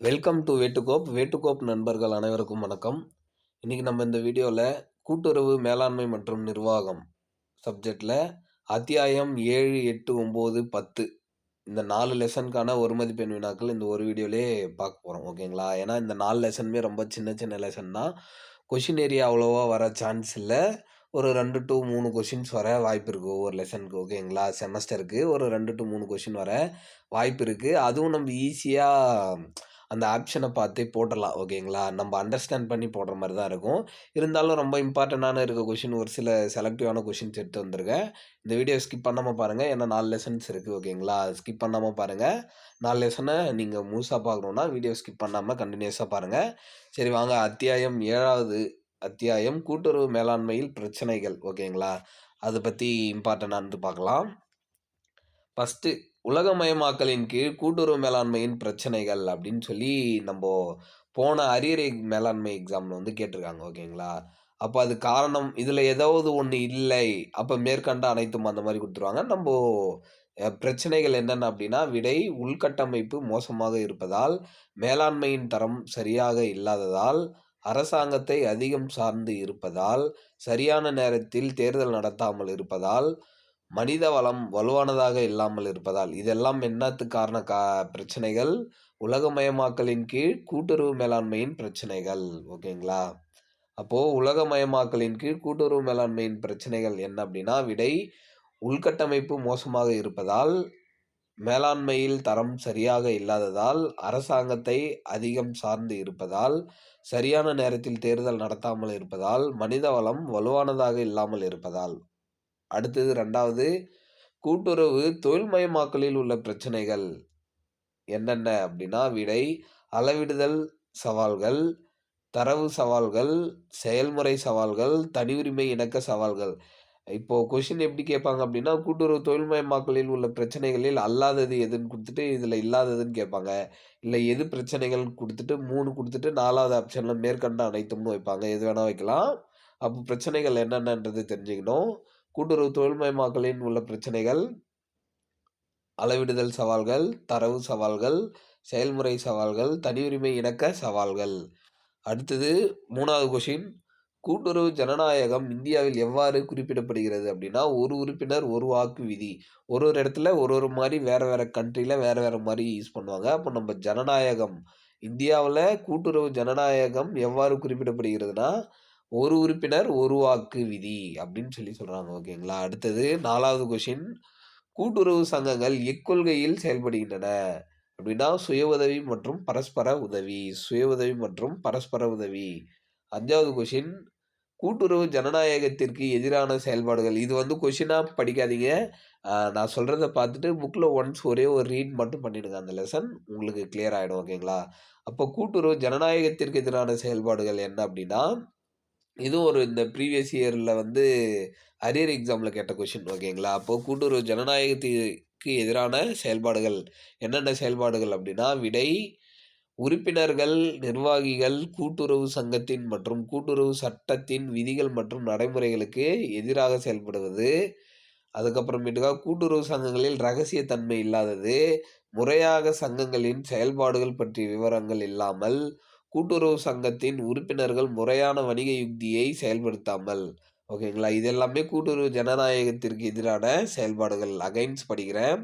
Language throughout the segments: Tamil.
வெல்கம் டு வேட்டுகோப் வேட்டுக்கோப் நண்பர்கள் அனைவருக்கும் வணக்கம். இன்றைக்கி நம்ம இந்த வீடியோவில் கூட்டுறவு மேலாண்மை மற்றும் நிர்வாகம் சப்ஜெக்டில் அத்தியாயம் ஏழு எட்டு ஒம்பது பத்து இந்த நாலு லெசனுக்கான ஒரு மதிப்பெண் வினாக்கள் இந்த ஒரு வீடியோலே பார்க்க போகிறோம் ஓகேங்களா ஏன்னா இந்த நாலு லெசனுமே ரொம்ப சின்ன சின்ன லெசன் தான். கொஷின் ஏரியா அவ்வளோவா வர சான்ஸ் இல்லை. ஒரு ரெண்டு டு மூணு கொஷின்ஸ் வர வாய்ப்பு இருக்குது ஒவ்வொரு லெசனுக்கு ஓகேங்களா செமஸ்டருக்கு ஒரு ரெண்டு டு மூணு கொஷின் வர வாய்ப்பு இருக்குது அதுவும் நம்ம ஈஸியாக அந்த ஆப்ஷனை பார்த்தே போடலாம் ஓகேங்களா? நம்ம அண்டர்ஸ்டாண்ட் பண்ணி போடுற மாதிரி தான் இருக்கும். இருந்தாலும் ரொம்ப இம்பார்ட்டண்ட்டான இருக்க கொஷின் ஒரு சில செலக்டிவான கொஷின்ஸ் எடுத்து வந்திருக்கேன். இந்த வீடியோ ஸ்கிப் பண்ணாமல் பாருங்கள் ஏன்னா நாலு லெசன்ஸ் இருக்குது ஓகேங்களா? ஸ்கிப் பண்ணாமல் பாருங்கள் நாலு லெசனை நீங்கள் முழுசாக பார்க்கணுன்னா வீடியோ ஸ்கிப் பண்ணாமல் கண்டினியூஸாக பாருங்கள் சரி வாங்க. அத்தியாயம் ஏழாவது. அத்தியாயம் கூட்டுறவு மேலாண்மையில் பிரச்சனைகள் ஓகேங்களா? அதை பற்றி இம்பார்ட்டண்டானது பார்க்கலாம். ஃபஸ்ட்டு உலகமயமாக்கலின் கீழ் கூட்டுறவு மேலாண்மையின் பிரச்சனைகள் அப்படின்னு சொல்லி நம்ம போன அரியரை மேலாண்மை எக்ஸாமில் வந்து கேட்டிருக்காங்க ஓகேங்களா? அப்போ அது காரணம் இதில் ஏதாவது ஒன்று இல்லை அப்போ மேற்கண்ட அனைத்தும் அந்த மாதிரி கொடுத்துருவாங்க. நம்ம பிரச்சனைகள் என்னென்ன அப்படின்னா விடை உள்கட்டமைப்பு மோசமாக இருப்பதால் மேலாண்மையின் தரம் சரியாக இல்லாததால் அரசாங்கத்தை அதிகம் சார்ந்து இருப்பதால் சரியான நேரத்தில் தேர்தல் நடத்தாமல் இருப்பதால் மனித வளம் வலுவானதாக இல்லாமல் இருப்பதால் இதெல்லாம் என்னத்துக்கு காரண கா பிரச்சனைகள்? உலகமயமாக்கலின் கீழ் கூட்டுறவு மேலாண்மையின் பிரச்சனைகள். ஓகேங்களா? அப்போது உலகமயமாக்கலின் கீழ் கூட்டுறவு மேலாண்மையின் பிரச்சனைகள் என்ன அப்படின்னா விடை உள்கட்டமைப்பு மோசமாக இருப்பதால் மேலாண்மையில் தரம் சரியாக இல்லாததால் அரசாங்கத்தை அதிகம் சார்ந்து இருப்பதால் சரியான நேரத்தில் தேர்தல் நடத்தாமல் இருப்பதால் மனித வளம் வலுவானதாக இல்லாமல் இருப்பதால். அடுத்தது ரெண்டாவது கூட்டுறவு தொழில்மயமாக்கலில் உள்ள பிரச்சனைகள். என்னென்ன அப்படின்னா விடை அளவிடுதல் சவால்கள் தரவு சவால்கள் செயல்முறை சவால்கள் தனி உரிமை இணக்க சவால்கள். இப்போது கொஷின் எப்படி கேட்பாங்க அப்படின்னா கூட்டுறவு தொழில்மயமாக்கலில் உள்ள பிரச்சனைகளில் அல்லாதது எதுன்னு கொடுத்துட்டு இதில் இல்லாததுன்னு கேட்பாங்க. இல்லை எது பிரச்சனைகள் கொடுத்துட்டு மூணு கொடுத்துட்டு நாலாவது ஆப்ஷனில் மேற்கண்ட அனைத்தும்னு வைப்பாங்க. எது வேணால் வைக்கலாம். அப்போ பிரச்சனைகள் என்னென்னன்றது தெரிஞ்சுக்கணும். கூட்டுறவு தொழில்மயமாக்கலின் உள்ள பிரச்சனைகள் அளவிடுதல் சவால்கள் தரவு சவால்கள் செயல்முறை சவால்கள் தனி உரிமை இணக்க சவால்கள். அடுத்தது மூணாவது கொஷின் கூட்டுறவு ஜனநாயகம் இந்தியாவில் எவ்வாறு குறிப்பிடப்படுகிறது அப்படின்னா ஒரு உறுப்பினர் ஒரு வாக்கு விதி. ஒரு ஒரு இடத்துல ஒரு ஒரு மாதிரி வேறு வேறு கண்ட்ரியில் வேறு வேறு மாதிரி யூஸ் பண்ணுவாங்க. அப்போ நம்ம ஜனநாயகம் இந்தியாவில் கூட்டுறவு ஜனநாயகம் எவ்வாறு குறிப்பிடப்படுகிறதுனா ஒரு உறுப்பினர் ஒரு வாக்கு விதி அப்படின்னு சொல்லி சொல்கிறாங்க ஓகேங்களா? அடுத்தது நாலாவது கொஷின் கூட்டுறவு சங்கங்கள் எக்கொள்கையில் செயல்படுகின்றன அப்படின்னா சுய உதவி மற்றும் பரஸ்பர உதவி. சுய உதவி மற்றும் பரஸ்பர உதவி. அஞ்சாவது கொஷின் கூட்டுறவு ஜனநாயகத்திற்கு எதிரான செயல்பாடுகள். இது வந்து கொஷினாக படிக்காதீங்க. நான் சொல்கிறத பார்த்துட்டு புக்கில் ஒன்ஸ் ஒரே ஒரு ரீட் மட்டும் பண்ணிடுங்க அந்த லெசன் உங்களுக்கு கிளியர் ஆகிடும் ஓகேங்களா? அப்போ கூட்டுறவு ஜனநாயகத்திற்கு எதிரான செயல்பாடுகள் என்ன அப்படின்னா இதுவும் ஒரு இந்த ப்ரீவியஸ் இயரில் வந்து அரியர் எக்ஸாமில் கேட்ட கொஷின் ஓகேங்களா அப்போது கூட்டுறவு ஜனநாயகத்துக்கு எதிரான செயல்பாடுகள் என்னென்ன செயல்பாடுகள் அப்படின்னா விடை உறுப்பினர்கள் நிர்வாகிகள் கூட்டுறவு சங்கத்தின் மற்றும் கூட்டுறவு சட்டத்தின் விதிகள் மற்றும் நடைமுறைகளுக்கு எதிராக செயல்படுவது அதுக்கப்புறமேட்டுக்கா கூட்டுறவு சங்கங்களில் ரகசியத்தன்மை இல்லாதது முறையாக சங்கங்களின் செயல்பாடுகள் பற்றிய விவரங்கள் இல்லாமல் கூட்டுறவு சங்கத்தின் உறுப்பினர்கள் முறையான வணிக யுக்தியை செயல்படுத்தாமல் ஓகேங்களா? இது எல்லாமே கூட்டுறவு ஜனநாயகத்திற்கு எதிரான செயல்பாடுகள். அகைன்ஸ் படிக்கிறேன்.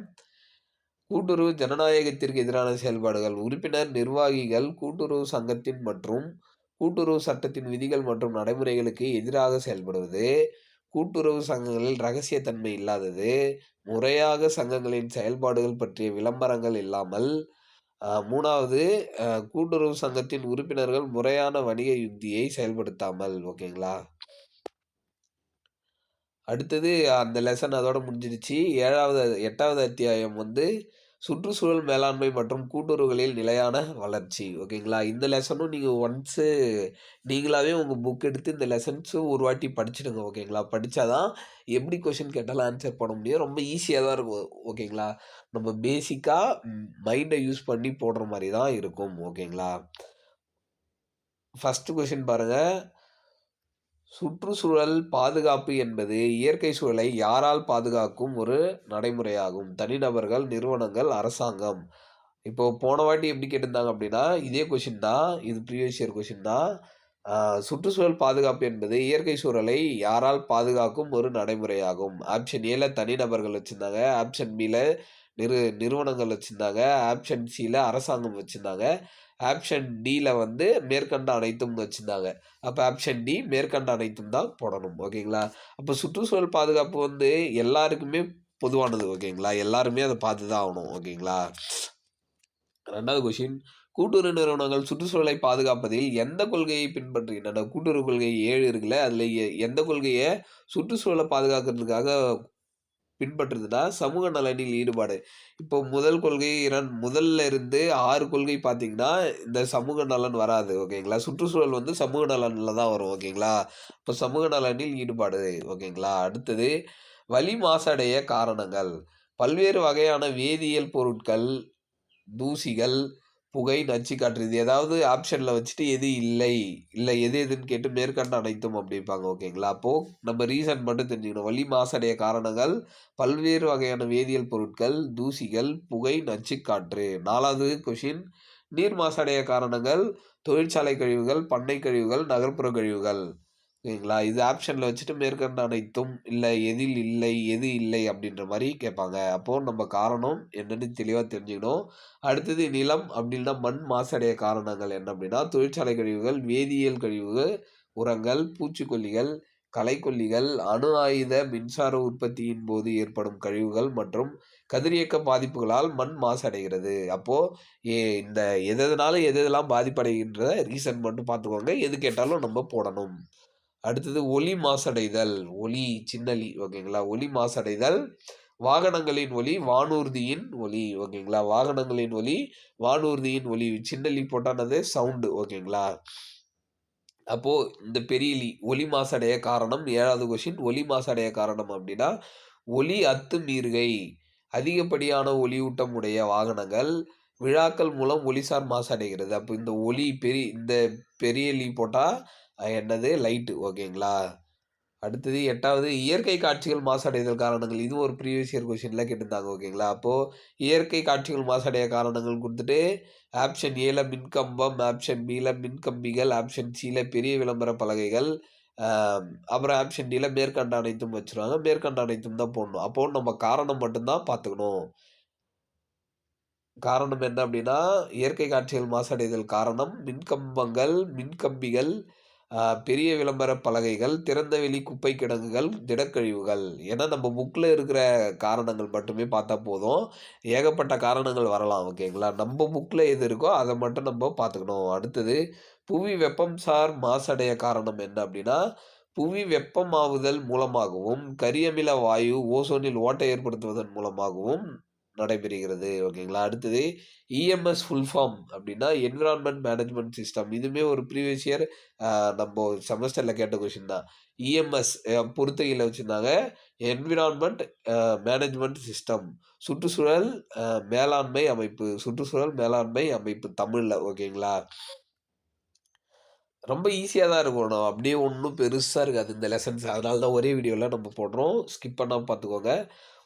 கூட்டுறவு ஜனநாயகத்திற்கு எதிரான செயல்பாடுகள். உறுப்பினர் நிர்வாகிகள் கூட்டுறவு சங்கத்தின் மற்றும் கூட்டுறவு சட்டத்தின் விதிகள் மற்றும் நடைமுறைகளுக்கு எதிராக செயல்படுவது கூட்டுறவு சங்கங்களில் ரகசியத்தன்மை இல்லாதது முறையாக சங்கங்களின் செயல்பாடுகள் பற்றிய விளம்பரங்கள் இல்லாமல் மூணாவது கூட்டுறவு சங்கத்தின் உறுப்பினர்கள் முறையான வணிக யுக்தியை செயல்படுத்தாமல் ஓகேங்களா? அடுத்தது அந்த லெசன் அதோட முடிஞ்சிருச்சு ஏழாவது எட்டாவது அத்தியாயம் வந்து சுற்றுச்சூழல் மேலாண்மை மற்றும் கூட்டுறவுகளில் நிலையான வளர்ச்சி. ஓகேங்களா இந்த லெசனும் நீங்கள் ஒன்ஸு நீங்களாவே உங்கள் புக் எடுத்து இந்த லெசன்ஸும் ஒரு வாட்டி படிச்சிடுங்க. ஓகேங்களா படித்தா தான் எப்படி கொஷின் கேட்டாலும் ஆன்சர் பண்ண முடியும். ரொம்ப ஈஸியாக தான் இருக்கும். ஓகேங்களா நம்ம பேசிக்காக மைண்டை யூஸ் பண்ணி போடுற மாதிரி தான் இருக்கும். ஓகேங்களா ஃபஸ்ட்டு கொஷின் பாருங்கள் சுற்றுச்சூழல் பாதுகாப்பு என்பது இயற்கை சூழலை யாரால் பாதுகாக்கும் ஒரு நடைமுறையாகும் தனிநபர்கள் நிறுவனங்கள் அரசாங்கம் இப்போ போன வாட்டி எப்படி கேட்டிருந்தாங்க அப்படின்னா, இதே கொஷின் தான். இது ப்ரீவியஸ் இயர் கொஷின் தான். சுற்றுச்சூழல் பாதுகாப்பு என்பது இயற்கை சூழலை யாரால் பாதுகாக்கும் ஒரு நடைமுறையாகும். ஆப்ஷன் ஏல தனிநபர்கள் வச்சிருந்தாங்க. ஆப்ஷன் பியில் நிறு நிறுவனங்கள் வச்சிருந்தாங்க. ஆப்ஷன் சியில் அரசாங்கம் வச்சுருந்தாங்க ஆப்ஷன் டியில் வந்து மேற்கண்ட அனைத்தும்னு வச்சுருந்தாங்க அப்போ ஆப்ஷன் டி மேற்கண்ட அனைத்தும் தான் போடணும். ஓகேங்களா? அப்போ சுற்றுச்சூழல் பாதுகாப்பு வந்து எல்லாருக்குமே பொதுவானது. ஓகேங்களா? எல்லாருமே அதை பார்த்து தான் ஆகணும். ஓகேங்களா? ரெண்டாவது கொஷின் கூட்டுறவு நிறுவனங்கள் சுற்றுச்சூழலை பாதுகாப்பதில் எந்த கொள்கையை பின்பற்றுகின்றன? கூட்டுறவு கொள்கை ஏழு இருக்குல்ல. அதில் எ எந்த கொள்கையை சுற்றுச்சூழலை பாதுகாக்கிறதுக்காக பின்பற்றுதுன்னா, சமூக நலனில் ஈடுபாடு. இப்போ முதல் கொள்கை இரண் முதல்ல இருந்து ஆறு கொள்கை பார்த்தீங்கன்னா, இந்த சமூக நலன் வராது. ஓகேங்களா? சுற்றுச்சூழல் வந்து சமூக நலனில் தான் வரும். ஓகேங்களா? இப்போ சமூக நலனில் ஈடுபாடு. ஓகேங்களா? அடுத்தது வலி மாசடைய காரணங்கள். பல்வேறு வகையான வேதியியல் பொருட்கள், தூசிகள், புகை, நச்சுக்காற்று. இது ஏதாவது ஆப்ஷனில் வச்சுட்டு எது இல்லை, இல்லை எது எதுன்னு கேட்டு மேற்கண்ட அனைத்தும் அப்படிம்பாங்க. ஓகேங்களா? அப்போது நம்ம ரீசன் மட்டும் தெரிஞ்சுக்கணும். வலி மாசடைய காரணங்கள், பல்வேறு வகையான வேதியியல் பொருட்கள், தூசிகள், புகை, நச்சு காற்று நாலாவது கொஷின் நீர் மாசடைய காரணங்கள், தொழிற்சாலை கழிவுகள், பண்ணை கழிவுகள், நகர்ப்புற கழிவுகள். ஓகேங்களா? இது ஆப்ஷனில் வச்சுட்டு மேற்கண்ட அனைத்தும், இல்லை எதில் இல்லை, எது இல்லை அப்படின்ற மாதிரி கேட்பாங்க. அப்போது நம்ம காரணம் என்னென்னு தெளிவாக தெரிஞ்சுக்கணும். அடுத்தது நிலம் அப்படின்னா மண் மாசடைய காரணங்கள் என்ன அப்படின்னா, தொழிற்சாலை கழிவுகள், வேதியியல் கழிவுகள், உரங்கள், பூச்சிக்கொல்லிகள், கலைக்கொல்லிகள் அணு ஆயுத மின்சார உற்பத்தியின் போது ஏற்படும் கழிவுகள் மற்றும் கதிரியக்க பாதிப்புகளால் மண் மாசடைகிறது. அப்போது ஏ இந்த எதனால எது எதெல்லாம் பாதிப்படைகின்ற ரீசன் மட்டும் பார்த்துக்கோங்க. எது கேட்டாலும் நம்ம போடணும். அடுத்தது ஒலி மாசடைதல். ஒலி சின்னலி ஓகேங்களா? ஒலி மாசடைதல், வாகனங்களின் ஒலி, வானூர்தியின் ஒலி. ஓகேங்களா? வாகனங்களின் ஒலி, வானூர்தியின் ஒலி. சின்னலி போட்டானது சவுண்டு ஓகேங்களா? அப்போ இந்த பெரிய லி ஒலி மாசடைய காரணம் ஏழாவது கொஷின் ஒலி மாசடைய காரணம் அப்படின்னா, ஒலி அத்து மீறுகை அதிகப்படியான ஒலியூட்டம் உடைய வாகனங்கள், விழாக்கள் மூலம் ஒலிசார் மாசடைகிறது. அப்போ இந்த ஒலி பெரி இந்த பெரிய லி என்னது? லைட்டு ஓகேங்களா? அடுத்தது எட்டாவது இயற்கை காட்சிகள் மாசடைதல் காரணங்கள். இதுவும் ஒரு ப்ரீவியஸ் இயர் கொஷினில் கேட்டிருந்தாங்க. ஓகேங்களா? அப்போது இயற்கை காட்சிகள் மாசடைய காரணங்கள் கொடுத்துட்டு ஆப்ஷன் ஏல மின்கம்பம், ஆப்ஷன் பியில் மின்கம்பிகள், ஆப்ஷன் சியில் பெரிய விளம்பர பலகைகள், அப்புறம் ஆப்ஷன் டியில் மேற்கண்ட அனைத்தும் வச்சுருவாங்க. மேற்கண்ட அனைத்தும் தான் போடணும். அப்போ நம்ம காரணம் மட்டும்தான் பார்த்துக்கணும். காரணம் என்ன அப்படின்னா, இயற்கை காட்சிகள் மாசடைதல் காரணம் மின்கம்பங்கள், மின்கம்பிகள், பெரிய விளம்பர பலகைகள், திறந்தவெளி குப்பை கிடங்குகள், திடக்கழிவுகள். ஏன்னா நம்ம புக்கில் இருக்கிற காரணங்கள் மட்டுமே பார்த்தா போதும். ஏகப்பட்ட காரணங்கள் வரலாம். ஓகேங்களா? நம்ம புக்கில் எது இருக்கோ அதை மட்டும் நம்ம பார்த்துக்கணும். அடுத்தது புவி வெப்பம் சார் மாசடைய காரணம் என்ன அப்படின்னா, புவி வெப்பமாவுதல் மூலமாகவும், கரியமில வாயு ஓசோனில் ஓட்டை ஏற்படுத்துவதன் மூலமாகவும் நடைபெறுகிறது. ஓகேங்களா? அடுத்தது இஎம்எஸ் ஃபுல் ஃபார்ம் அப்படின்னா, என்விரான்மெண்ட் மேனேஜ்மெண்ட் சிஸ்டம். இதுவுமே ஒரு ப்ரீவியஸ் இயர் நம்ம செமஸ்டரில் கேட்ட கொஷின் தான். இஎம்எஸ் பொறுத்தகையில் வச்சுருந்தாங்க வச்சிருந்தாங்க. Management system. சுற்றுச்சூழல் மேலாண்மை அமைப்பு. சுற்றுச்சூழல் மேலாண்மை அமைப்பு தமிழில் ஓகேங்களா? ரொம்ப ஈஸியாக தான் இருக்கும். நான் அப்படியே ஒன்றும் பெருசாக இருக்காது இந்த லெசன்ஸ். அதனால தான் ஒரே வீடியோவில் நம்ம போடுறோம். ஸ்கிப் பண்ணாமல் பார்த்துக்கோங்க.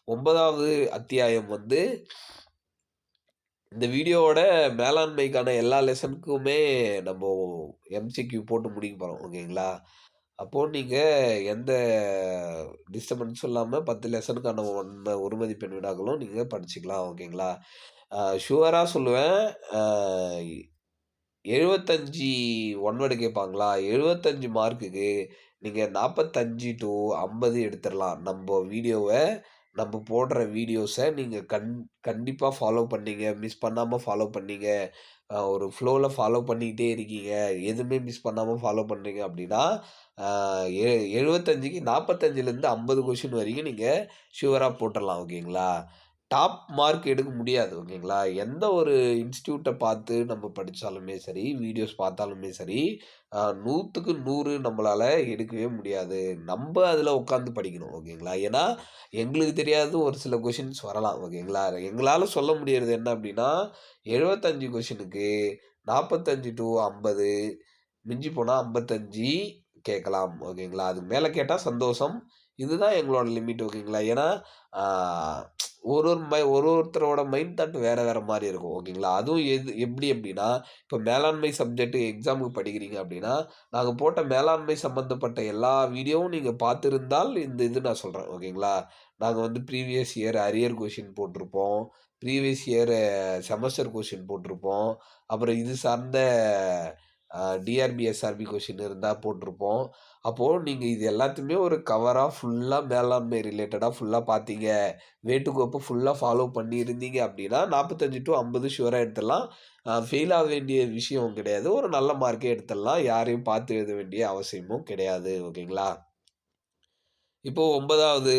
ஒன்பதாவது அத்தியாயம் வந்து இந்த வீடியோவோட மேலாண்மைக்கான எல்லா லெசனுக்குமே நம்ம எம்சிக்யூ போட்டு முடிக்க போகிறோம் ஓகேங்களா? அப்போது நீங்கள் எந்த டிஸ்டர்பன்ஸும் இல்லாமல் பத்து லெசனுக்கான ஒன்று ஒரு மதிப்பெண் விடாக்களும் நீங்கள் படிச்சுக்கலாம். ஓகேங்களா? ஷுவராக சொல்லுவேன். எழுபத்தஞ்சி 75 ஒன் கேட்பாங்களா? 75 மார்க்குக்கு நீங்கள் நாற்பத்தஞ்சு டூ ஐம்பது எடுத்துடலாம் நம்ம வீடியோவை நம்ம போடுற வீடியோஸை நீங்கள் கண் கண்டிப்பாக ஃபாலோ பண்ணீங்க. மிஸ் பண்ணாமல் ஃபாலோ பண்ணீங்க. ஒரு ஃப்ளோவில் ஃபாலோ பண்ணிக்கிட்டே இருக்கீங்க. எதுவுமே மிஸ் பண்ணாமல் ஃபாலோ பண்ணுறீங்க அப்படின்னா, எ 75க்கு 45லேருந்து 50 கொஸ்டின் வரைக்கும் நீங்கள் ஷுவராக போட்டுடலாம் ஓகேங்களா? டாப் மார்க் எடுக்க முடியாது. ஓகேங்களா? எந்த ஒரு இன்ஸ்டியூட்டை பார்த்து நம்ம படித்தாலுமே சரி, வீடியோஸ் பார்த்தாலுமே சரி, அ 100க்கு 100 நம்மளால எடுக்கவே முடியாது. நம்ம அதில் உட்காந்து படிக்கணும். ஓகேங்களா? ஏன்னா, எங்களுக்கு தெரியாத ஒரு சில கொஷின்ஸ் வரலாம். ஓகேங்களா? எங்களால் சொல்ல முடியறது என்ன அப்படின்னா, 75 கொஸ்டினுக்கு 45 டூ 50 மிஞ்சி போனால் ஐம்பத்தஞ்சு கேட்கலாம். ஓகேங்களா? அதுக்கு மேலே கேட்டால் சந்தோஷம். இதுதான் எங்களோட லிமிட் ஓகேங்களா ஏன்னா ஒரு ஒரு மை ஒரு ஒருத்தரோட மைண்ட் தாட் வேறு வேறு மாதிரி இருக்கும் ஓகேங்களா? அதுவும் எது எப்படி அப்படின்னா இப்போ மேலாண்மை சப்ஜெக்ட் எக்ஸாமுக்கு படிக்கிறீங்க அப்படின்னா நாங்கள் போட்ட மேலாண்மை சம்மந்தப்பட்ட எல்லா வீடியோவும் நீங்கள் பார்த்துருந்தால் இந்த இது நான் சொல்கிறேன் ஓகேங்களா? நாங்கள் வந்து ப்ரீவியஸ் இயர் அரியர் கொஷின் போட்டிருப்போம் ப்ரீவியஸ் இயர் செமஸ்டர் கொஷின் போட்டிருப்போம் அப்புறம் இது சார்ந்த டிஆர்பி எஸ்ஆர்பி கொஷின் இருந்தால் போட்டிருப்போம். அப்போது நீங்கள் இது எல்லாத்தையுமே ஒரு கவராக ஃபுல்லாக மேலாண்மை ரிலேட்டடாக ஃபுல்லாக பார்த்தீங்க வேட்டுக்கோப்பை ஃபுல்லாக ஃபாலோ பண்ணியிருந்தீங்க அப்படின்னா நாற்பத்தஞ்சு டு ஐம்பது ஷுவராக எடுத்துடலாம். ஃபெயில் ஆக வேண்டிய விஷயம் கிடையாது. ஒரு நல்ல மார்க்கே எடுத்துடலாம். யாரையும் பார்த்து எழுத வேண்டிய அவசியமும் கிடையாது. ஓகேங்களா? இப்போது ஒன்பதாவது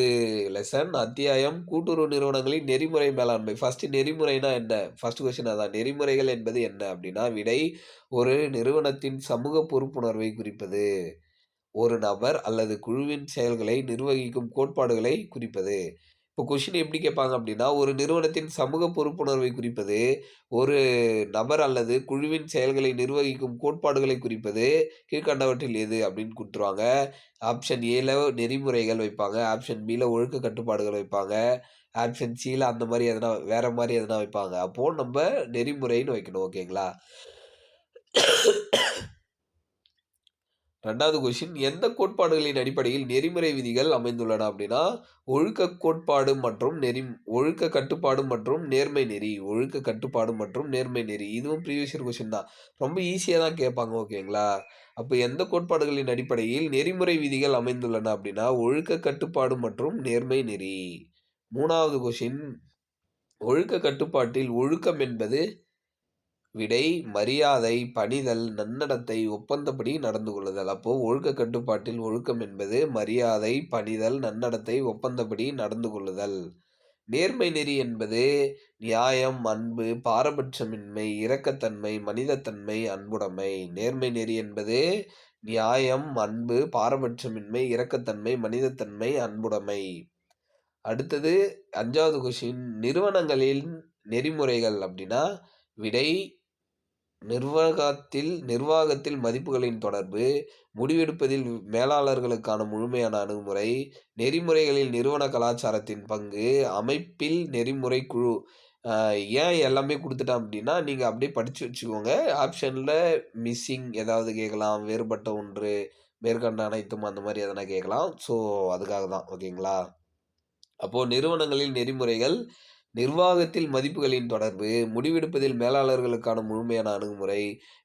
லெசன் அத்தியாயம் கூட்டுறவு நிறுவனங்களின் நெறிமுறை மேலாண்மை. ஃபஸ்ட்டு நெறிமுறைனா என்ன? ஃபர்ஸ்ட் கொஸ்டின் அதான். நெறிமுறைகள் என்பது என்ன அப்படின்னா விடை ஒரு நிறுவனத்தின் சமூக பொறுப்புணர்வை குறிப்பது. ஒரு நபர் அல்லது குழுவின் செயல்களை நிர்வகிக்கும் கோட்பாடுகளை குறிப்பது. இப்போ கொஷின் எப்படி கேட்பாங்க அப்படின்னா ஒரு நிறுவனத்தின் சமூக பொறுப்புணர்வை குறிப்பது ஒரு நபர் அல்லது குழுவின் செயல்களை நிர்வகிக்கும் கோட்பாடுகளை குறிப்பது கீழ்கண்டவற்றில் எது அப்படின்னு கொடுத்துருவாங்க ஆப்ஷன் ஏல நெறிமுறைகள் வைப்பாங்க ஆப்ஷன் பியில் ஒழுக்க கட்டுப்பாடுகள் வைப்பாங்க ஆப்ஷன் சியில் அந்த மாதிரி எதனா வேற மாதிரி எதனா வைப்பாங்க. அப்போது நம்ம நெறிமுறைன்னு வைக்கணும் ஓகேங்களா ரெண்டாவது கொஷின் எந்த கோட்பாடுகளின் அடிப்படையில் நெறிமுறை விதிகள் அமைந்துள்ளன அப்படின்னா ஒழுக்க கோட்பாடு மற்றும் நெறி ஒழுக்க கட்டுப்பாடு மற்றும் நேர்மை நெறி ஒழுக்க கட்டுப்பாடு மற்றும் நேர்மை நெறி இதுவும் ப்ரீவியஸ் இயர் கொஷின் தான். ரொம்ப ஈஸியாக தான் கேட்பாங்க ஓகேங்களா அப்போ எந்த கோட்பாடுகளின் அடிப்படையில் நெறிமுறை விதிகள் அமைந்துள்ளன அப்படின்னா ஒழுக்க கட்டுப்பாடு மற்றும் நேர்மை நெறி. மூணாவது கொஷின் ஒழுக்க கட்டுப்பாட்டில் ஒழுக்கம் என்பது விடை மரியாதை பணிதல் நன்னடத்தை ஒப்பந்தப்படி நடந்து கொள்ளுதல். அப்போது ஒழுக்க கட்டுப்பாட்டில் ஒழுக்கம் என்பது மரியாதை பணிதல் நன்னடத்தை ஒப்பந்தப்படி நடந்து கொள்ளுதல். நேர்மை நெறி என்பது நியாயம் அன்பு பாரபட்சமின்மை இரக்கத்தன்மை மனிதத்தன்மை அன்புடைமை. நேர்மை நெறி என்பது நியாயம் அன்பு பாரபட்சமின்மை இரக்கத்தன்மை மனிதத்தன்மை அன்புடைமை. அடுத்தது அஞ்சாவது கொஷின் நிறுவனங்களின் நெறிமுறைகள் அப்படின்னா விடை நிர்வாகத்தில் நிர்வாகத்தில் மதிப்புகளின் தொடர்பு முடிவெடுப்பதில் மேலாளர்களுக்கான முழுமையான அணுகுமுறை நெறிமுறைகளில் நிறுவன கலாச்சாரத்தின் பங்கு அமைப்பில் நெறிமுறை குழு. ஏன் எல்லாமே கொடுத்துட்டேன் அப்படின்னா நீங்கள் அப்படியே படித்து வச்சுக்கோங்க. ஆப்ஷனில் மிஸ்ஸிங் ஏதாவது கேட்கலாம் வேறுபட்ட ஒன்று மேற்கண்ட அனைத்தும் அந்த மாதிரி எதனா கேட்கலாம். ஸோ அதுக்காக தான் ஓகேங்களா? அப்போது நிறுவனங்களில் நெறிமுறைகள் நிர்வாகத்தில் மதிப்புகளின் தொடர்பு முடிவெடுப்பதில் மேலாளர்களுக்கான முழுமையான அணுகுமுறை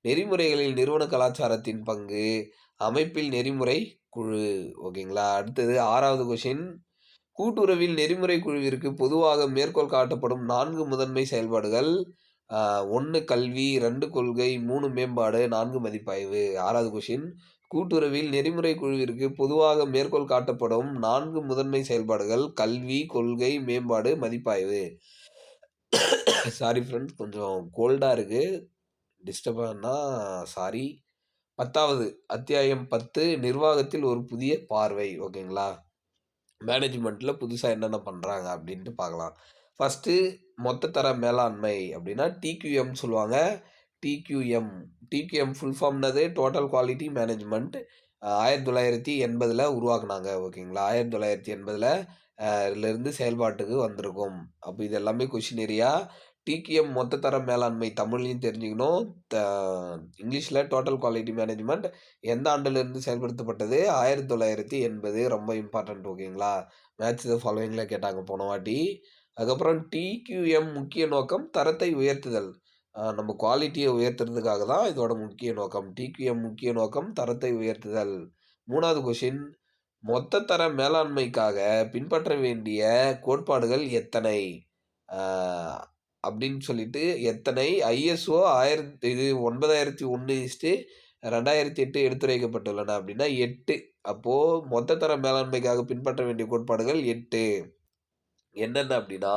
நெறிமுறைகளில் நிறுவன கலாச்சாரத்தின் பங்கு அமைப்பில் நெறிமுறை குழு. ஓகேங்களா? அடுத்தது ஆறாவது கொஷின் கூட்டுறவில் நெறிமுறை குழுவிற்கு பொதுவாக மேற்கோள் காட்டப்படும் நான்கு முதன்மை செயல்பாடுகள் ஒன்று கல்வி ரெண்டு கொள்கை மூணு மேம்பாடு நான்கு மதிப்பாய்வு. ஆறாவது கொஷின் கூட்டுறவில் நெறிமுறை குழுவிற்கு பொதுவாக மேற்கோள் காட்டப்படும் நான்கு முதன்மை செயல்பாடுகள் கல்வி கொள்கை மேம்பாடு மதிப்பாய்வு. சாரி ஃப்ரெண்ட்ஸ் கொஞ்சம் கோல்டாக இருக்குது டிஸ்டர்பானா சாரி பத்தாவது அத்தியாயம் பத்து நிர்வாகத்தில் ஒரு புதிய பார்வை ஓகேங்களா? மேனேஜ்மெண்ட்டில் புதுசாக என்னென்ன பண்ணுறாங்க அப்படின்ட்டு பார்க்கலாம். ஃபஸ்ட்டு மொத்த தர மேலாண்மை அப்படின்னா டிக்யூஎம் சொல்லுவாங்க. டிக்யூஎம் டிக்யூஎம் ஃபுல் ஃபார்ம்னது டோட்டல் குவாலிட்டி மேனேஜ்மெண்ட் ஆயிரத்தி தொள்ளாயிரத்தி எண்பதில் உருவாக்குனாங்க ஓகேங்களா? ஆயிரத்தி தொள்ளாயிரத்தி எண்பதில் இருந்து செயல்பாட்டுக்கு வந்திருக்கும். அப்போ இது எல்லாமே கொஷின் ஏரியா டிகிஎம் மொத்த தர மேலாண்மை தமிழ்லையும் தெரிஞ்சுக்கணும். த இங்கிலீஷில் டோட்டல் குவாலிட்டி மேனேஜ்மெண்ட் எந்த ஆண்டுலேருந்து செயல்படுத்தப்பட்டது? ஆயிரத்தி தொள்ளாயிரத்தி எண்பது. ரொம்ப இம்பார்ட்டண்ட் ஓகேங்களா? மேட்ச் த ஃபாலோவிங்கில் கேட்டாங்க போன வாட்டி. அதுக்கப்புறம் டிக்யூஎம் முக்கிய நோக்கம் தரத்தை உயர்த்துதல். நம்ம குவாலிட்டியை உயர்த்துறதுக்காக தான் இதோட முக்கிய நோக்கம். டிக்யூஎம் முக்கிய நோக்கம் தரத்தை உயர்த்துதல். மூணாவது கொஷின் மொத்த தர மேலாண்மைக்காக பின்பற்ற வேண்டிய கோட்பாடுகள் எத்தனை? அப்படின்னு சொல்லிட்டு எத்தனை? ஐஎஸ்ஓ ஆயிரத்தி இது ஒன்பதாயிரத்தி ஒன்று இஸ்ட்டு ரெண்டாயிரத்தி எட்டு எடுத்துரைக்கப்பட்டுள்ளன அப்படின்னா எட்டு. அப்போது மொத்த தர மேலாண்மைக்காக பின்பற்ற வேண்டிய கோட்பாடுகள் எட்டு. என்னென்ன அப்படின்னா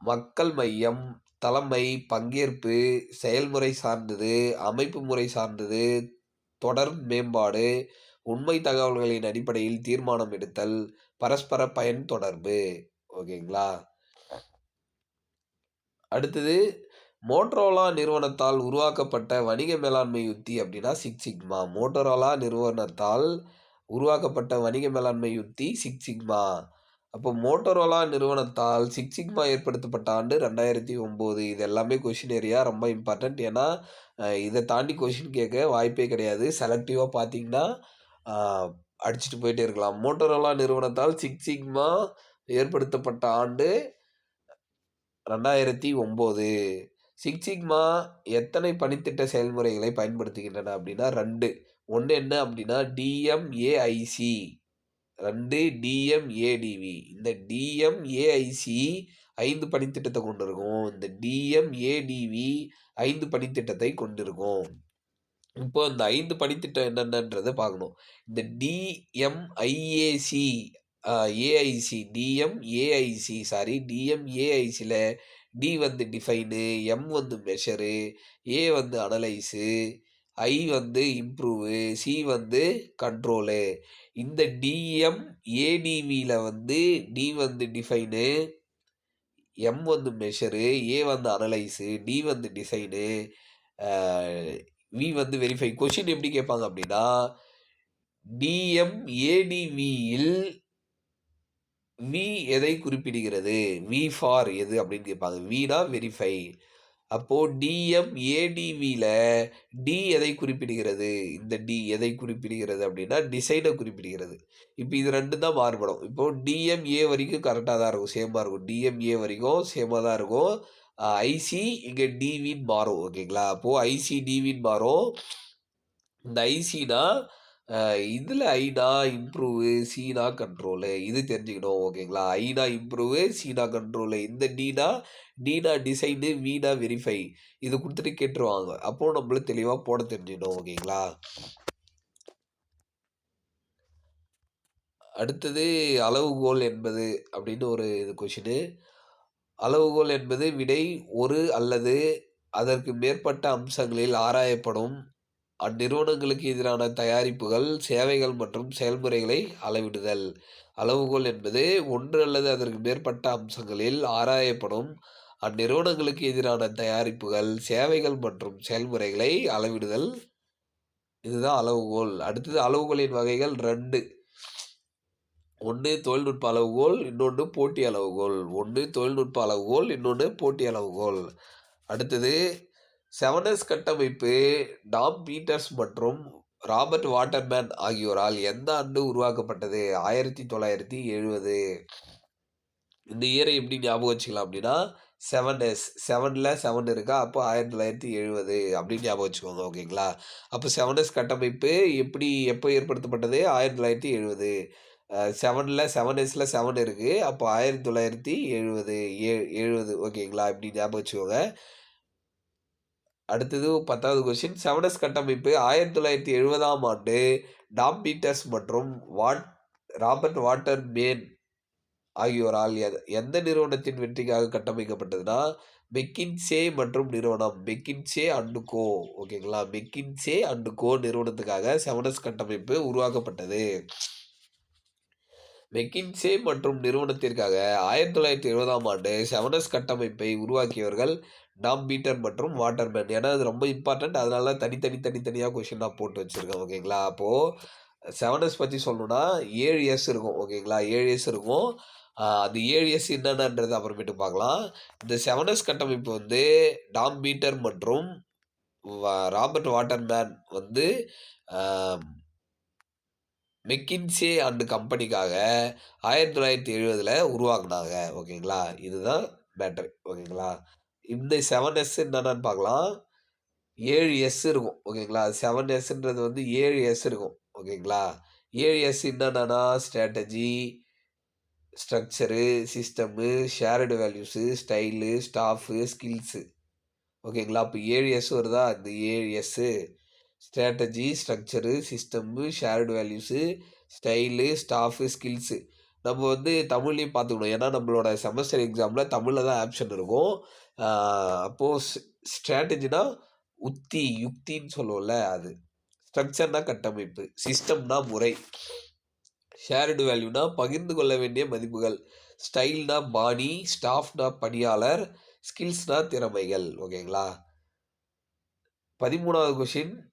மக்கள் மையம் தலைமை பங்கேற்பு செயல்முறை சார்ந்தது அமைப்பு முறை சார்ந்தது தொடர் மேம்பாடு உண்மை தகவல்களின் அடிப்படையில் தீர்மானம் எடுத்தல் பரஸ்பர பயன் தொடர்பு. ஓகேங்களா? அடுத்தது மோட்டரோலா நிறுவனத்தால் உருவாக்கப்பட்ட வணிக மேலாண்மை யுத்தி அப்படின்னா சிக்ஸ் சிக்மா. மோட்டரோலா நிறுவனத்தால் உருவாக்கப்பட்ட வணிக மேலாண்மை யுத்தி சிக்ஸ் சிக்மா. அப்போ மோட்டோரோலா நிறுவனத்தால் சிக் சிக்மா ஏற்படுத்தப்பட்ட ஆண்டு ரெண்டாயிரத்தி ஒம்பது இது எல்லாமே கொஷின் ஏரியா ரொம்ப இம்பார்ட்டண்ட் ஏன்னா இதை தாண்டி கொஷின் கேட்க வாய்ப்பே கிடையாது. செலக்டிவாக பார்த்தீங்கன்னா அடிச்சுட்டு போயிட்டே இருக்கலாம். மோட்டோரோலா நிறுவனத்தால் சிக்ஸிக்மா ஏற்படுத்தப்பட்ட ஆண்டு ரெண்டாயிரத்தி ஒம்பது. சிக் சிக்மா எத்தனை பணித்திட்ட செயல்முறைகளை பயன்படுத்துகின்றன அப்படின்னா ரெண்டு. ஒன்று என்ன அப்படின்னா டிஎம்ஏஐசி ரெண்டு டிஎம்ஏடிவி இந்த டிஎம்ஏஐசி ஐந்து பணித்திட்டத்தை கொண்டிருக்கும். இந்த டிஎம்ஏடிவி ஐந்து பணித்திட்டத்தை கொண்டிருக்கும். இப்போ இந்த ஐந்து பணித்திட்டம் என்னென்னன்றதை பார்க்கணும். இந்த டிஎம்ஐஏசி ஏஐசி டிஎம்ஏஐசி சாரி டிஎம்ஏஐசியில் டி வந்து டிஃபைனு எம் வந்து மெஷரு ஏ வந்து அனலைஸு ஐ வந்து இம்ப்ரூவு சி வந்து கண்ட்ரோலு இந்த டிஎம் ஏடிவியில் வந்து டி வந்து டிஃபைனு எம் வந்து மெஷரு ஏ வந்து அனலைஸு டி வந்து டிசைனு வி வந்து வெரிஃபை கொஷின் எப்படி கேட்பாங்க அப்படின்னா டிஎம் ஏடிவியில் வி எதை குறிப்பிடுகிறது? வி ஃபார் எது அப்படின்னு கேட்பாங்க. வினா வெரிஃபை அப்போது டிஎம் ஏடிவியில் டி எதை குறிப்பிடுகிறது? இந்த டி எதை குறிப்பிடுகிறது அப்படின்னா டிசைனை குறிப்பிடுகிறது. இப்போ இது ரெண்டு தான் மாறுபடும். இப்போது டிஎம்ஏ வரைக்கும் கரெக்டாக தான் இருக்கும். சேமாக இருக்கும். டிஎம்ஏ வரைக்கும் சேமாக தான் இருக்கும். ஐசி இங்கே டிவின்னு மாறும். ஓகேங்களா அப்போது ஐசி டிவின்னு மாறும். இந்த ஐசினா இதில் ஐனா இம்ப்ரூவு சீனா கண்ட்ரோலு இது தெரிஞ்சுக்கணும் ஓகேங்களா? ஐனா இம்ப்ரூவு சீனா கண்ட்ரோலு இந்த டீனா டீனா டிசைனு வீணா வெரிஃபை இது கொடுத்துட்டு கேட்டுருவாங்க. அப்போ நம்மளும் தெளிவாக போட தெரிஞ்சுக்கணும் ஓகேங்களா? அடுத்தது அளவுகோல் என்பது அப்படின்னு ஒரு இது கொஷினு அளவுகோல் என்பது விடை ஒரு அல்லது அதற்கு மேற்பட்ட அம்சங்களில் ஆராயப்படும் அந்நிறுவனங்களுக்கு எதிரான தயாரிப்புகள் சேவைகள் மற்றும் செயல்முறைகளை அளவிடுதல். அளவுகோல் என்பது ஒன்று அல்லது அதற்கு மேற்பட்ட அம்சங்களில் ஆராயப்படும் அந்நிறுவனங்களுக்கு எதிரான தயாரிப்புகள் சேவைகள் மற்றும் செயல்முறைகளை அளவிடுதல். இதுதான் அளவுகோல். அடுத்தது அளவுகோலின் வகைகள் ரெண்டு. ஒன்று தொழில்நுட்ப அளவுகோல் இன்னொன்று போட்டி அளவுகோல். ஒன்று தொழில்நுட்ப அளவுகோல் இன்னொன்று போட்டி அளவுகோல். அடுத்தது செவனஸ் கட்டமைப்பு டாம் பீட்டர்ஸ் மற்றும் ராபர்ட் வாட்டர்மேன் ஆகியோரால் எந்த ஆண்டு உருவாக்கப்பட்டது? ஆயிரத்தி தொள்ளாயிரத்தி எழுபது. இந்த இயரை எப்படி ஞாபகம் வச்சுக்கலாம் அப்படின்னா செவன் எஸ் செவனில் செவன் இருக்கா? அப்போ ஆயிரத்தி தொள்ளாயிரத்தி எழுபது அப்படின்னு ஞாபகம் வச்சுக்கோங்க ஓகேங்களா? அப்போ செவன் எஸ் கட்டமைப்பு எப்படி எப்போ ஏற்படுத்தப்பட்டது? ஆயிரத்தி தொள்ளாயிரத்தி எழுபது. செவனில் செவன் எஸில் செவன் இருக்குது அப்போ ஆயிரத்தி தொள்ளாயிரத்தி எழுபது ஏ எழுபது ஓகேங்களா? இப்படி ஞாபகம் வச்சுக்கோங்க. அடுத்தது பத்தாவது கொஸ்டின் செவனஸ் கட்டமைப்பு ஆயிரத்தி தொள்ளாயிரத்தி எழுபதாம் ஆண்டு டாம் பீட்டர்ஸ் மற்றும் வாட் ராபர்ட் வாட்டர் மேன் ஆகியோரால் எந்த நிறுவனத்தின் வெற்றிக்காக கட்டமைக்கப்பட்டதுன்னா மெக்கின்சே மற்றும் நிறுவனம். மெக்கின்சே அண்டு கோ ஓகேங்களா மெக்கின்சே அண்டு கோ நிறுவனத்துக்காக செவனஸ் கட்டமைப்பு உருவாக்கப்பட்டது. மெக்கின்சே மற்றும் நிறுவனத்திற்காக ஆயிரத்தி தொள்ளாயிரத்தி எழுபதாம் ஆண்டு செவனஸ் கட்டமைப்பை உருவாக்கியவர்கள் டாம் பீட்டர் மற்றும் வாட்டர்மேன் ஏன்னா அது ரொம்ப இம்பார்ட்டன்ட் அதனால தனித்தனி தனித்தனியாக கொஷினாக போட்டு வச்சுருக்கேன். ஓகேங்களா அப்போது செவன் எஸ் பற்றி சொல்லணும்னா ஏழு இயர்ஸ் இருக்கும். ஓகேங்களா ஏழு இயர்ஸ் இருக்கும். அது ஏழு இயர்ஸ் என்னென்னன்றது அப்புறமேட்டு பார்க்கலாம். இந்த செவன் எஸ் கட்டமைப்பு வந்து டாம் பீட்டர் மற்றும் ராபர்ட் வாட்டர்மேன் வந்து மெக்கின்சே அண்டு கம்பெனிக்காக ஆயிரத்தி தொள்ளாயிரத்தி எழுபதில் உருவாக்குனாங்க. ஓகேங்களா இதுதான் பேட்டரி ஓகேங்களா இந்த செவன் எஸ் என்னென்னு பார்க்கலாம். ஏழு எஸ் இருக்கும். ஓகேங்களா? செவன் எஸ்ன்றது வந்து ஏழு எஸ் இருக்கும். ஓகேங்களா? ஏழு எஸ் என்னென்னா strategy structure system shared values style staff skills ஓகேங்களா? அப்போ ஏழு எஸ் வருதா? இந்த ஏழு S strategy structure system shared values style staff skills நம்ம வந்து தமிழ்லேயும் பார்த்துக்கணும். ஏன்னா நம்மளோட செமஸ்டர் எக்ஸாமில் தமிழில் தான் ஆப்ஷன் இருக்கும். அப்போது ஸ்ட்ராட்டஜினா உத்தி யுக்தின்னு சொல்லுவோம்ல அது. ஸ்ட்ரக்சர்னா கட்டமைப்பு சிஸ்டம்னா முறை. ஷேர்டு வேல்யூனா பகிர்ந்து கொள்ள வேண்டிய மதிப்புகள். ஸ்டைல்னா பாணி ஸ்டாஃப்னா பணியாளர் ஸ்கில்ஸ்னா திறமைகள். ஓகேங்களா? பதிமூணாவது கொஷின்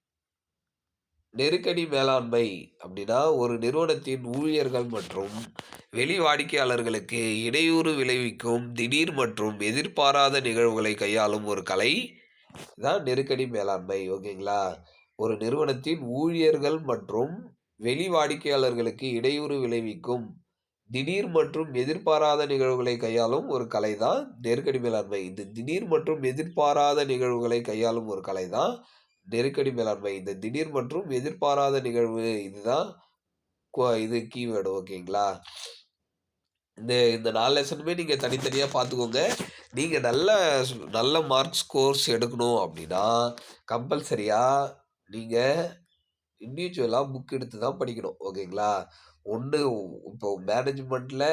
நெருக்கடி மேலாண்மை அப்படின்னா ஒரு நிறுவனத்தின் ஊழியர்கள் மற்றும் வெளி வாடிக்கையாளர்களுக்கு இடையூறு விளைவிக்கும் திடீர் மற்றும் எதிர்பாராத நிகழ்வுகளை கையாளும் ஒரு கலை. தான் நெருக்கடி மேலாண்மை ஓகேங்களா? ஒரு நிறுவனத்தின் ஊழியர்கள் மற்றும் வெளி வாடிக்கையாளர்களுக்கு இடையூறு விளைவிக்கும் திடீர் மற்றும் எதிர்பாராத நிகழ்வுகளை கையாளும் ஒரு கலை தான் நெருக்கடி மேலாண்மை. இந்த திடீர் மற்றும் எதிர்பாராத நிகழ்வுகளை கையாளும் ஒரு கலை தான் நெருக்கடி மேலாண்மை. இந்த திடீர் மற்றும் எதிர்பாராத நிகழ்வு இதுதான் இது கீவேர்டு ஓகேங்களா? இந்த இந்த நாலு லெசனுமே நீங்கள் தனித்தனியாக பார்த்துக்கோங்க நீங்கள் நல்ல நல்ல மார்க் ஸ்கோர்ஸ் எடுக்கணும் அப்படின்னா கம்பல்சரியாக நீங்கள் இண்டிவிஜுவலாக புக் எடுத்து தான் படிக்கணும். ஓகேங்களா? ஒன்று இப்போ மேனேஜ்மெண்ட்டில்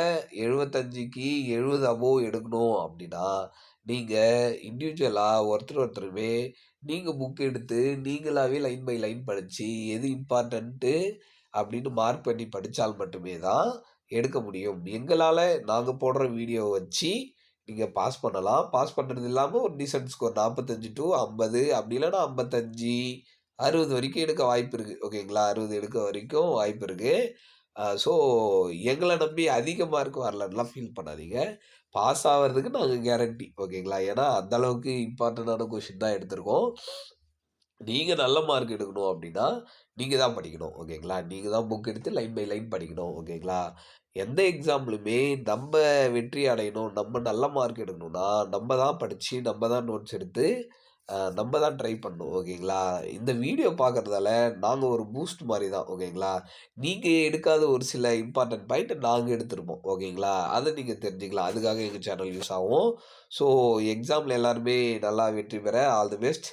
எழுபத்தஞ்சிக்கு எழுபது அபோவ் எடுக்கணும் அப்படின்னா நீங்கள் இண்டிவிஜுவலாக ஒருத்தர் ஒருத்தருமே நீங்கள் புக் எடுத்து நீங்களாகவே லைன் பை லைன் படித்து எது இம்பார்ட்டன்ட்டு அப்படின்னு மார்க் பண்ணி படித்தால் மட்டுமே தான் எடுக்க முடியும். எங்களால் நாங்கள் போடுற வீடியோ வச்சு நீங்கள் பாஸ் பண்ணலாம். பாஸ் பண்ணுறது இல்லாமல் ஒரு டீசன்ட் ஸ்கோர் நாற்பத்தஞ்சு டு ஐம்பது அப்படி இல்லைன்னா ஐம்பத்தஞ்சு அறுபது வரைக்கும் எடுக்க வாய்ப்பு இருக்குது ஓகேங்களா அறுபது எடுக்க வரைக்கும் வாய்ப்பு இருக்குது ஸோ எங்களை நம்பி அதிக மார்க் வரலன்னுலாம் ஃபீல் பண்ணாதீங்க. பாஸ் ஆகிறதுக்கு நாங்கள் கேரண்டி ஓகேங்களா ஏன்னா அந்தளவுக்கு இம்பார்ட்டண்ட்டான இம்பார்ட்டண்டான கொஷின் தான் எடுத்திருக்கோம். நீங்கள் நல்ல மார்க் எடுக்கணும் அப்படின்னா நீங்கள் தான் படிக்கணும். ஓகேங்களா நீங்கள் தான் புக் எடுத்து லைன் பை லைன் படிக்கணும். ஓகேங்களா எந்த எக்ஸாம்லையுமே நம்ம வெற்றி அடையணும். நம்ம நல்ல மார்க் எடுக்கணும்னா நம்ம தான் படித்து நம்ம தான் நோட்ஸ் எடுத்து நம்ம தான் ட்ரை பண்ணணும். ஓகேங்களா இந்த வீடியோ பார்க்குறதால நாங்கள் ஒரு பூஸ்ட் மாதிரி தான். ஓகேங்களா நீங்கள் எடுக்காத ஒரு சில இம்பார்ட்டன்ட் பாயிண்ட் நாங்கள் எடுத்துருப்போம். ஓகேங்களா அதை நீங்கள் தெரிஞ்சுக்கலாம். அதுக்காக எங்கள் சேனல் யூஸ் ஆகும். ஸோ எக்ஸாமில் எல்லாருமே நல்லா வெற்றி பெற ஆல் தி பெஸ்ட்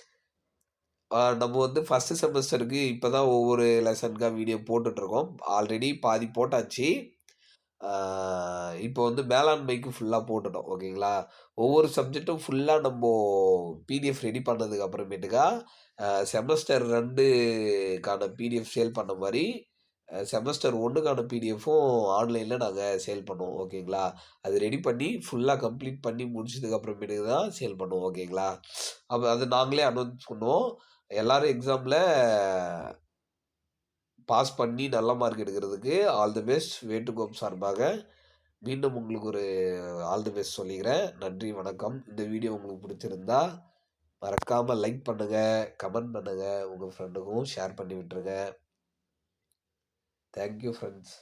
நம்ம வந்து ஃபஸ்ட்டு செமஸ்டருக்கு இப்போ தான் ஒவ்வொரு லெசனுக்காக வீடியோ போட்டுட்ருக்கோம். ஆல்ரெடி பாதி போட்டாச்சு. இப்போ வந்து மேலாண்மைக்கு ஃபுல்லாக போட்டுட்டோம். ஓகேங்களா? ஒவ்வொரு சப்ஜெக்ட்டும் ஃபுல்லாக நம்ம பிடிஎஃப் ரெடி பண்ணதுக்கு அப்புறமேட்டுக்கா செமஸ்டர் ரெண்டுக்கான பிடிஎஃப் சேல் பண்ண மாதிரி செமஸ்டர் ஒன்றுக்கான பிடிஎஃப்பும் ஆன்லைனில் நாங்கள் சேல் பண்ணுவோம். ஓகேங்களா? அது ரெடி பண்ணி ஃபுல்லாக கம்ப்ளீட் பண்ணி முடிச்சதுக்கு அப்புறமேட்டுக்கு தான் சேல் பண்ணுவோம். ஓகேங்களா? அப்போ அது நாங்களே அனௌன்ஸ் பண்ணுவோம். எல்லாரும் எக்ஸாமில் பாஸ் பண்ணி நல்ல மார்க் எடுக்கிறதுக்கு ஆல் தி பெஸ்ட் வேட்டுகோம் சார்பாக மீண்டும் உங்களுக்கு ஒரு ஆல் தி பெஸ்ட் சொல்லிக்கிறேன். நன்றி வணக்கம். இந்த வீடியோ உங்களுக்கு பிடிச்சிருந்தா மறக்காமல் லைக் பண்ணுங்கள் கமெண்ட் பண்ணுங்கள் உங்கள் ஃப்ரெண்டுக்கும் ஷேர் பண்ணி விட்டுருங்க. Thank you friends